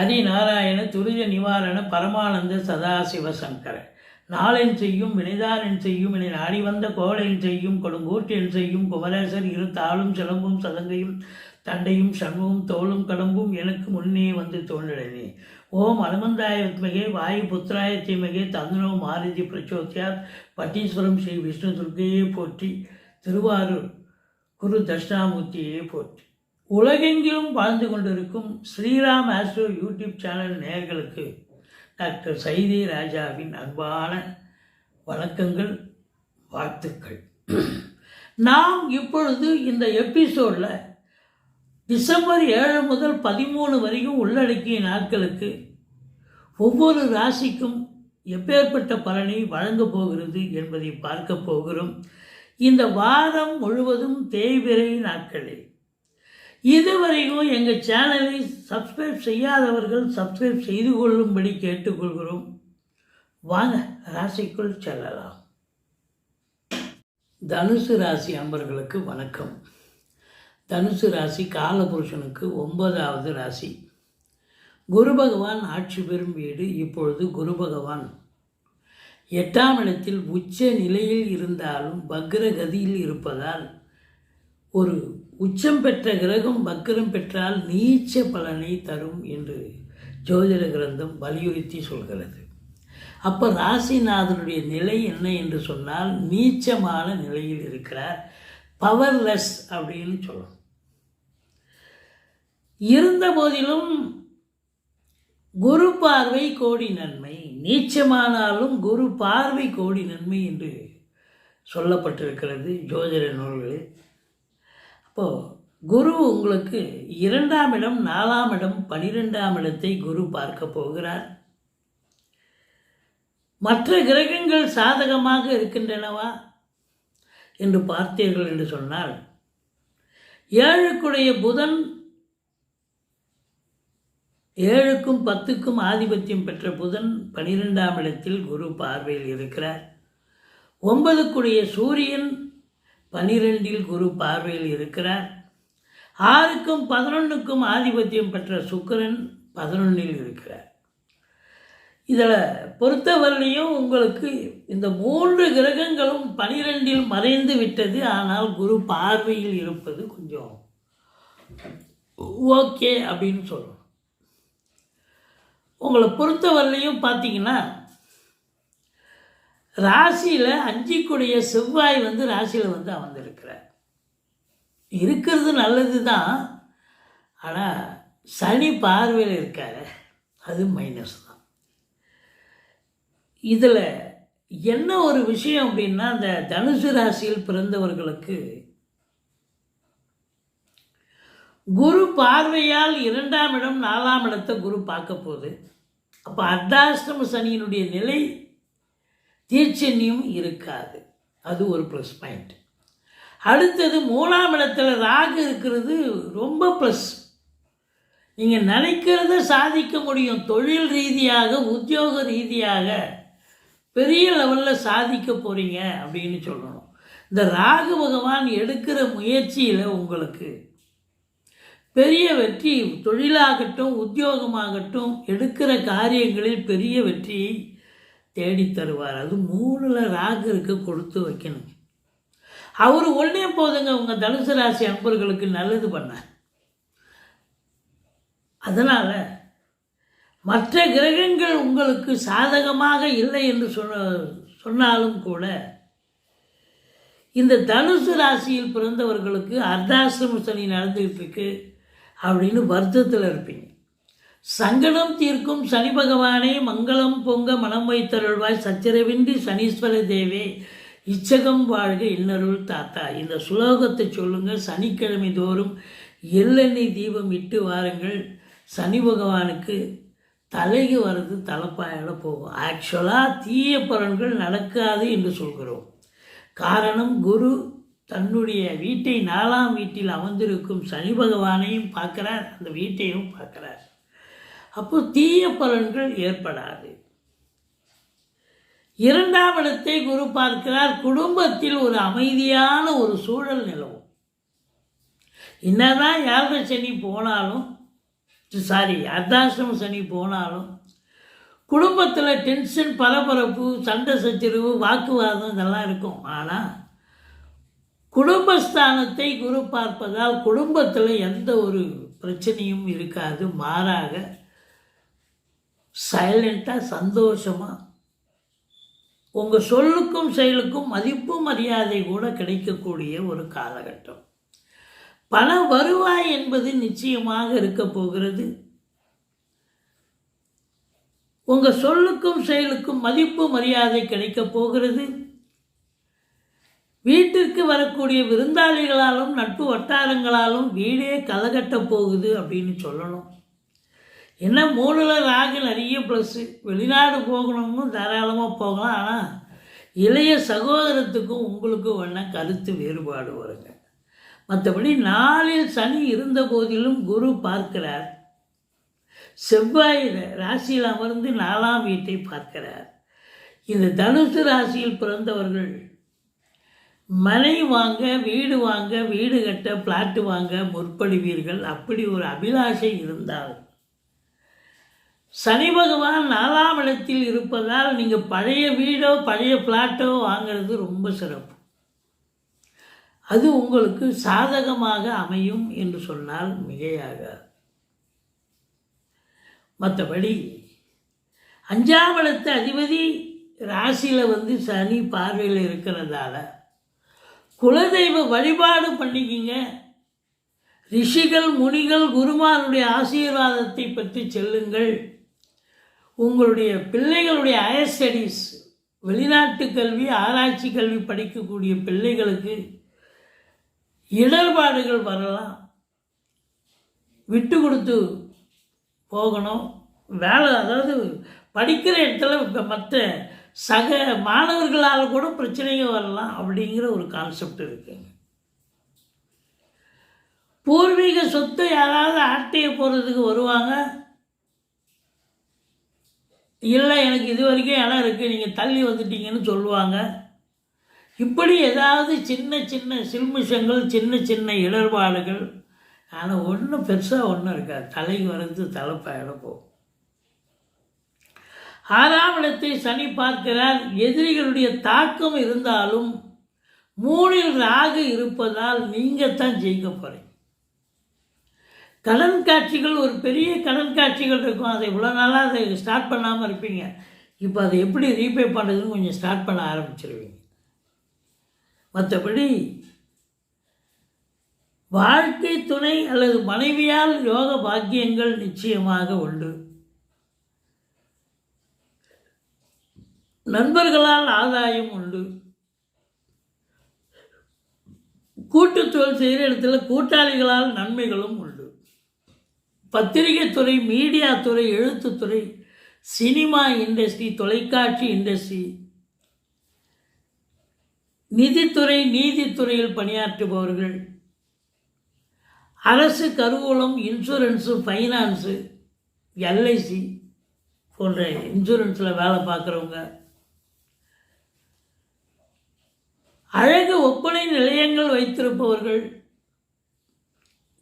அதிநாராயண துரித நிவாரண பரமானந்த சதாசிவ சங்கர. நாளென் செய்யும் வினைதாரன் செய்யும் என நாடி வந்த கோளென் செய்யும் கொடுங்கூற்றென் செய்யும் குமரேசர் இரு தாளும் சிலம்பும் சதங்கையும் தண்டையும் சண்முகம் தோளும் கடம்பும் எனக்கு முன்னே வந்து தோன்றினே ஓம் அனுமந்தாய வித்மகே வாயு புத்திராய தீமகே தந்தனோ மாருதி பிரச்சோத்தியார் பட்டீஸ்வரம் ஸ்ரீ விஷ்ணு துர்க்கையே போற்றி திருவாரூர் குரு தட்சிணாமூர்த்தியே போற்றி. உலகெங்கிலும் வாழ்ந்து கொண்டிருக்கும் ஸ்ரீராம் ஆஸ்ட்ரோ யூடியூப் சேனல் நேயர்களுக்கு டாக்டர் சைதி ராஜாவின் அன்பான வணக்கங்கள் வாழ்த்துக்கள். நாம் இப்பொழுது இந்த எபிசோடில் டிசம்பர் ஏழு முதல் பதிமூணு வரைக்கும் உள்ளடக்கிய நாட்களுக்கு ஒவ்வொரு ராசிக்கும் எப்பேற்பட்ட பலனை வழங்கப் போகிறது என்பதை பார்க்க போகிறோம். இந்த வாரம் முழுவதும் தேய்பிரை நாட்களே. இதுவரைக்கும் எங்கள் சேனலை சப்ஸ்கிரைப் செய்யாதவர்கள் சப்ஸ்கிரைப் செய்து கொள்ளும்படி கேட்டுக்கொள்கிறோம். வாங்க ராசிக்குள் செல்லலாம். தனுசு ராசி அன்பர்களுக்கு வணக்கம். தனுசு ராசி காலபுருஷனுக்கு ஒன்பதாவது ராசி. குரு பகவான் ஆட்சி பெறும் வீடு இப்பொழுது குரு பகவான். எட்டாம் இடத்தில் உச்ச நிலையில் இருந்தாலும் பக்ரகதியில் இருப்பதால் ஒரு உச்சம் பெற்ற கிரகம் வக்ரம் பெற்றால் நீச்ச பலனை தரும் என்று ஜோதிட கிரந்தம் வலியுறுத்தி சொல்கிறது. அப்போ ராசிநாதனுடைய நிலை என்ன என்று சொன்னால் நீச்சமான நிலையில் இருக்கிறார். பவர்லெஸ் அப்படின்னு சொல்லணும் இருந்த போதிலும் குரு பார்வை கோடி நன்மை நீச்சமானாலும் குரு பார்வை கோடி நன்மை என்று சொல்லப்பட்டிருக்கிறது ஜோதிட நூல்களில். இப்போது குரு உங்களுக்கு இரண்டாம் இடம் நாலாம் இடம் பனிரெண்டாம் இடத்தை குரு பார்க்க போகிறார். மற்ற கிரகங்கள் சாதகமாக இருக்கின்றனவா என்று பார்த்தீர்கள் என்று சொன்னால் ஏழுக்குடைய புதன் ஏழுக்கும் பத்துக்கும் ஆதிபத்தியம் பெற்ற புதன் பனிரெண்டாம் இடத்தில் குரு பார்வையில் இருக்கிறார். ஒன்பதுக்குடைய சூரியன் பனிரெண்டில் குரு பார்வையில் இருக்கிறார். ஆறுக்கும் பதினொன்றுக்கும் ஆதிபத்தியம் பெற்ற சுக்கிரன் பதினொன்றில் இருக்கிறார். இதில் பொறுத்தவரையிலையும் உங்களுக்கு இந்த மூன்று கிரகங்களும் பனிரெண்டில் மறைந்து விட்டது. ஆனால் குரு பார்வையில் இருப்பது கொஞ்சம் ஓகே அப்படின்னு சொல்லணும். உங்களை பொறுத்தவரையிலையும் பார்த்தீங்கன்னா ராசியில் அஞ்சிக்குடைய செவ்வாய் வந்து ராசியில் வந்து அமர்ந்திருக்கிறார். இருக்கிறது நல்லது தான் ஆனால் சனி பார்வையில் இருக்கார். அது மைனஸ் தான். இதில் என்ன ஒரு விஷயம் அப்படின்னா அந்த தனுசு ராசியில் பிறந்தவர்களுக்கு குரு பார்வையால் இரண்டாம் இடம் நாலாம் இடத்தை குரு பார்க்க போகுது. அப்போ அர்த்தாஷ்டம சனியினுடைய நிலை தீர்ச்சன்யம் இருக்காது. அது ஒரு ப்ளஸ் பாயிண்ட் அடுத்தது மூணாம் இடத்துல ராகு இருக்கிறது ரொம்ப ப்ளஸ் நீங்கள் நினைக்கிறத சாதிக்க முடியும். தொழில் ரீதியாக உத்தியோக ரீதியாக பெரிய லெவலில் சாதிக்க போகிறீங்க அப்படின்னு சொல்லணும். இந்த ராகு பகவான் எடுக்கிற முயற்சியில் உங்களுக்கு பெரிய வெற்றி தொழிலாகட்டும் உத்தியோகமாகட்டும் எடுக்கிற காரியங்களில் பெரிய வெற்றியை தேடி தருவார். அது மூணுல ராகருக்கு கொடுத்து வைக்கணும். அவர் ஒன்றே போதுங்க உங்கள் தனுசு ராசி அன்பர்களுக்கு நல்லது பண்ண. அதனால் மற்ற கிரகங்கள் உங்களுக்கு சாதகமாக இல்லை என்று சொன்ன சொன்னாலும் கூட இந்த தனுசு ராசியில் பிறந்தவர்களுக்கு அர்த்தாசிரம சனி நடந்துகிட்டு இருக்கு அப்படின்னு வருத்தத்தில் இருப்பீங்க. சங்கடம் தீர்க்கும் சனி பகவானே மங்களம் பொங்க மனம் வைத்தருள்வாய். சச்சரவின்றி சனீஸ்வர தேவே இச்சகம் வாழ்க இன்னருள் தாத்தா. இந்த சுலோகத்தை சொல்லுங்க. சனிக்கிழமை தோறும் எள்ளெண்ணெய் தீபம் இட்டு வாருங்கள். சனி பகவானுக்கு தலைக்கு வர்றது தலைப்பாயோட போகும். ஆக்சுவலாக தீய பலன்கள் நடக்காது என்று சொல்கிறோம். காரணம் குரு தன்னுடைய வீட்டை நாலாம் வீட்டில் அமர்ந்திருக்கும் சனி பகவானையும் பார்க்கிறார். அந்த வீட்டையும் பார்க்குறார். அப்போ தீய பலன்கள் ஏற்படாது. இரண்டாம் இடத்தை குரு பார்க்கிறார். குடும்பத்தில் ஒரு அமைதியான ஒரு சூழல் நிலவும். என்னதான் யாழ்க சனி போனாலும் சாரி அர்த்தாசிரம சனி போனாலும் குடும்பத்தில் டென்ஷன் பரபரப்பு சண்டை சச்சரவு வாக்குவாதம் இதெல்லாம் இருக்கும். ஆனால் குடும்பஸ்தானத்தை குரு பார்ப்பதால் குடும்பத்தில் எந்த ஒரு பிரச்சனையும் இருக்காது. மாறாக சைலண்ட்டாக சந்தோஷமாக உங்கள் சொல்லுக்கும் செயலுக்கும் மதிப்பு மரியாதை கூட கிடைக்கக்கூடிய ஒரு காலகட்டம். பண வருவாய் என்பது நிச்சயமாக இருக்க போகிறது. உங்கள் சொல்லுக்கும் செயலுக்கும் மதிப்பு மரியாதை கிடைக்கப் போகிறது. வீட்டிற்கு வரக்கூடிய விருந்தாளிகளாலும் நட்பு வட்டாரங்களாலும் வீடே கலகட்டப் போகுது அப்படின்னு சொல்லணும். என்ன மூணுல ராகு நிறைய ப்ளஸ்ஸு வெளிநாடு போகணும்னு தாராளமாக போகலாம். ஆனால் இளைய சகோதரத்துக்கும் உங்களுக்கும் வேணா கருத்து வேறுபாடு வருங்க. மற்றபடி நாளில் சனி இருந்த போதிலும் குரு பார்க்கிறார். செவ்வாய் ராசியில் அமர்ந்து நாலாம் வீட்டை பார்க்கிறார். இந்த தனுசு ராசியில் பிறந்தவர்கள் மனை வாங்க வீடு வாங்க வீடு கட்ட பிளாட்டு வாங்க முற்படுவீர்கள். அப்படி ஒரு அபிலாஷை இருந்தால் சனி பகவான் நாலாம் இடத்தில் இருப்பதால் நீங்கள் பழைய வீடோ பழைய பிளாட்டோ வாங்கிறது ரொம்ப சிறப்பு. அது உங்களுக்கு சாதகமாக அமையும் என்று சொன்னால் மிகையாகாது. மற்றபடி அஞ்சாம் இடத்து அதிபதி ராசியில் வந்து சனி பார்வையில் இருக்கிறதால குலதெய்வ வழிபாடு பண்ணிக்கிங்க. ரிஷிகள் முனிகள் குருமாருடைய ஆசீர்வாதத்தை பற்றி செல்லுங்கள். உங்களுடைய பிள்ளைகளுடைய ஹயர் ஸ்டடீஸ் வெளிநாட்டு கல்வி ஆராய்ச்சி கல்வி படிக்கக்கூடிய பிள்ளைகளுக்கு இடர்பாடுகள் வரலாம். விட்டு கொடுத்து போகணும். வேலை அதாவது படிக்கிற இடத்துல மற்ற சக மாணவர்களால் கூட பிரச்சனைகள் வரலாம் அப்படிங்கிற ஒரு கான்செப்ட் இருக்குங்க பூர்வீக சொத்து யாராவது ஆட்டையை போகிறதுக்கு வருவாங்க? இல்லை எனக்கு இது வரைக்கும் இடம் இருக்குது நீங்கள் தள்ளி வந்துட்டீங்கன்னு சொல்லுவாங்க. இப்படி ஏதாவது சின்ன சின்ன சில்மிஷங்கள் சின்ன சின்ன இடர்பாடுகள் ஆனால் ஒன்றும் பெருசாக ஒன்றும் இருக்காது. தலைக்கு வர்றது தலைப்பாயிட போகும். ஆறாம் இடத்தை சனி பார்க்கிறார். எதிரிகளுடைய தாக்கம் இருந்தாலும் மூணில் ராகு இருப்பதால் நீங்கள் தான் ஜெயிக்க போகிறீங்க கடன் காட்சிகள் ஒரு பெரிய கடன் காட்சிகள் இருக்கும். அதை இவ்வளோ நாளாக அதை ஸ்டார்ட் பண்ணாமல் இருப்பீங்க. இப்போ அதை எப்படி ரீபே பண்ணுறதுன்னு கொஞ்சம் ஸ்டார்ட் பண்ண ஆரம்பிச்சிருவீங்க. மற்றபடி வாழ்க்கை துணை அல்லது மனைவியால் யோக பாக்கியங்கள் நிச்சயமாக உண்டு. நண்பர்களால் ஆதாயம் உண்டு. கூட்டுத்தொழில் செய்கிற இடத்துல கூட்டாளிகளால் நன்மைகளும் உண்டு. பத்திரிகை துறை மீடியா துறை எழுத்துத்துறை சினிமா இண்டஸ்ட்ரி தொலைக்காட்சி இண்டஸ்ட்ரி நிதித்துறை நீதித்துறையில் பணியாற்றுபவர்கள் அரசு கருவூலம் இன்சூரன்ஸு ஃபைனான்ஸு எல்ஐசி போன்ற இன்சூரன்ஸில் வேலை பார்க்குறவங்க அழகு ஒப்பனை நிலையங்கள் வைத்திருப்பவர்கள்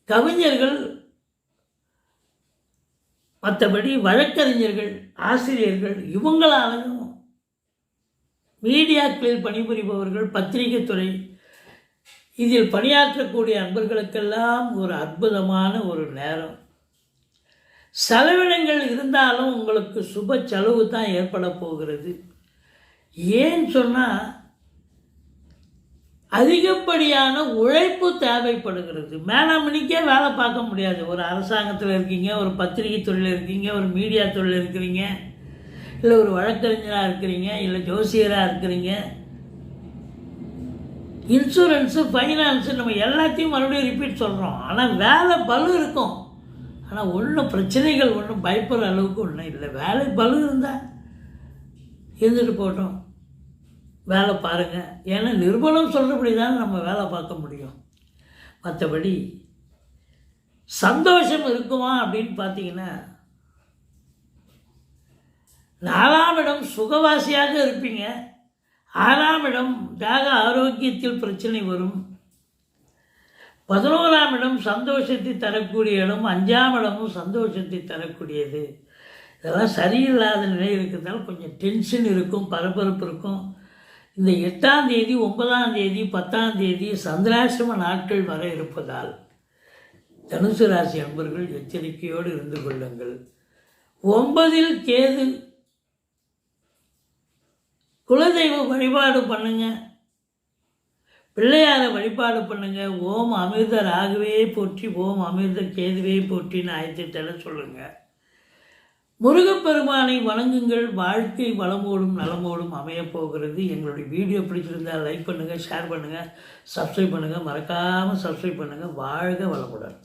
கவிஞர்கள் மற்றபடி வழக்கறிஞர்கள் ஆசிரியர்கள் இவங்களாலும் மீடியாக்களில் பணிபுரிபவர்கள் பத்திரிகைத்துறை இதில் பணியாற்றக்கூடிய அன்பர்களுக்கெல்லாம் ஒரு அற்புதமான ஒரு நேரம். செலவினங்கள் இருந்தாலும் உங்களுக்கு சுப செலவு தான் ஏற்பட போகிறது. ஏன் சொன்னால் அதிகப்படியான உழைப்பு தேவைப்படுகிறது. மேலாமணிக்கே வேலை பார்க்க முடியாது. ஒரு அரசாங்கத்தில் இருக்கீங்க ஒரு பத்திரிகை தொழில் இருக்கீங்க ஒரு மீடியா தொழில் இருக்கிறீங்க இல்லை ஒரு வழக்கறிஞராக இருக்கிறீங்க இல்லை ஜோசியராக இருக்கிறீங்க. இன்சூரன்ஸு ஃபைனான்ஸு நம்ம எல்லாத்தையும் மறுபடியும் ரிப்பீட் சொல்கிறோம் ஆனால் வேலை பலு இருக்கும். ஆனால் ஒன்றும் பிரச்சனைகள் ஒன்றும் பயப்படுற அளவுக்கு ஒன்றும் இல்லை. வேலை பலு இருந்தால் இருந்துட்டு போட்டோம் வேலை பாருங்கள் ஏன்னா நிறுவனம் சொல்கிறபடி தான் நம்ம வேலை பார்க்க முடியும். மற்றபடி சந்தோஷம் இருக்குமா அப்படின்னு பார்த்தீங்கன்னா நாலாம் இடம் சுகவாசியாக இருப்பீங்க. ஆறாம் இடம் தேக ஆரோக்கியத்தில் பிரச்சனை வரும். பதினோராம் இடம் சந்தோஷத்தை தரக்கூடிய இடம் அஞ்சாம் இடமும் சந்தோஷத்தை தரக்கூடியது. இதெல்லாம் சரியில்லாத நிலை இருக்கிறதால கொஞ்சம் டென்ஷன் இருக்கும் பரபரப்பு இருக்கும். இந்த எட்டாம் தேதி ஒன்பதாம் தேதி பத்தாம் தேதி சந்திராசிரம நாட்கள் வர இருப்பதால் தனுசு ராசி அன்பர்கள் எச்சரிக்கையோடு இருந்து கொள்ளுங்கள். ஒன்பதில் கேது. குலதெய்வ வழிபாடு பண்ணுங்க. பிள்ளையாரை வழிபாடு பண்ணுங்க. ஓம் அமிர்த ராகுவே போற்றி ஓம் அமிர்த கேதுவே போற்றின்னு ஆயத்திட்டல சொல்லுங்கள் முருகப்பெருமானை வணங்குங்கள் வாழ்க்கை வளமோடும் நலமோடும் அமையப் போகிறது. எங்களுடைய வீடியோ பிடிச்சிருந்தால் லைக் பண்ணுங்கள் ஷேர் பண்ணுங்கள் சப்ஸ்கிரைப் பண்ணுங்கள் மறக்காமல் சப்ஸ்கிரைப் பண்ணுங்கள் வாழ்க வளமுடன்.